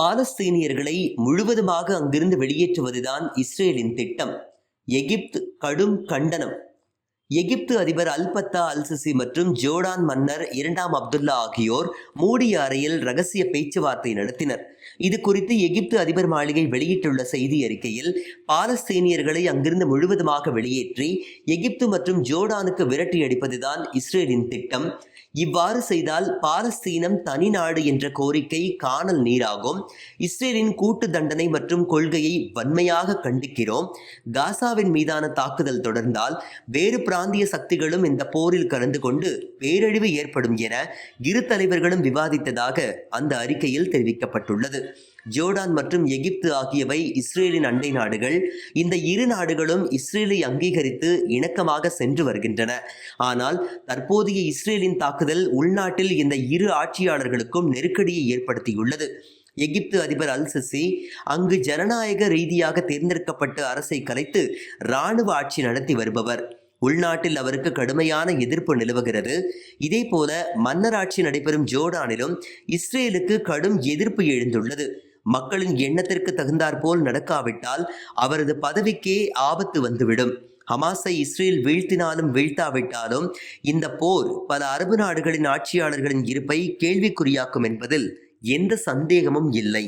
பாலஸ்தீனியர்களை முழுவதுமாக அங்கிருந்து வெளியேற்றுவதுதான் இஸ்ரேலின் திட்டம். எகிப்து கடும் கண்டனம். எகிப்து அதிபர் அல்பத்தா பத்தா மற்றும் ஜோர்டான் மன்னர் இரண்டாம் அப்துல்லா ஆகியோர் மூடிய அறையில் ரகசிய பேச்சுவார்த்தை நடத்தினர். இது குறித்து எகிப்து அதிபர் மாளிகை வெளியிட்டுள்ள செய்தி அறிக்கையில் பாலஸ்தீனியர்களை அங்கிருந்து முழுவதுமாக வெளியேற்றி எகிப்து மற்றும் ஜோர்டானுக்கு விரட்டி அடிப்பதுதான் இஸ்ரேலின் திட்டம். இவ்வாறு செய்தால் பாலஸ்தீனம் தனி நாடு என்ற கோரிக்கை காணல் நீராகும். இஸ்ரேலின் கூட்டு தண்டனை மற்றும் கொள்கையை வன்மையாக கண்டிக்கிறோம். காசாவின் மீதான தாக்குதல் தொடர்ந்தால் வேறு பிராந்திய சக்திகளும் இந்த போரில் கலந்து கொண்டு பேரழிவு ஏற்படும் என இரு தலைவர்களும் விவாதித்ததாக அந்த அறிக்கையில் தெரிவிக்கப்பட்டுள்ளது. ஜோர்டான் மற்றும் எகிப்து ஆகியவை இஸ்ரேலின் அண்டை நாடுகள். இந்த இரு நாடுகளும் இஸ்ரேலை அங்கீகரித்து இணக்கமாக சென்று வருகின்றன. ஆனால் தற்போதைய இஸ்ரேலின் தாக்குதல் உள்நாட்டில் இந்த இரு ஆட்சியாளர்களுக்கும் நெருக்கடியை ஏற்படுத்தியுள்ளது. எகிப்து அதிபர் அல் சிசி அங்கு ஜனநாயக ரீதியாக தேர்ந்தெடுக்கப்பட்ட அரசை கலைத்து இராணுவ ஆட்சி நடத்தி வருபவர். உள்நாட்டில் அவருக்கு கடுமையான எதிர்ப்பு நிலவுகிறது. இதேபோல மன்னராட்சி நடைபெறும் ஜோர்டானிலும் இஸ்ரேலுக்கு கடும் எதிர்ப்பு எழுந்துள்ளது. மக்களின் எண்ணத்திற்கு தகுந்தாற்போல் நடக்காவிட்டால் அவரது பதவிக்கே ஆபத்து வந்துவிடும். ஹமாஸை இஸ்ரேல் வீழ்த்தினாலும் வீழ்த்தாவிட்டாலும் இந்த போர் பல அரபு நாடுகளின் ஆட்சியாளர்களின் இருப்பை கேள்விக்குறியாக்கும் என்பதில் எந்த சந்தேகமும் இல்லை.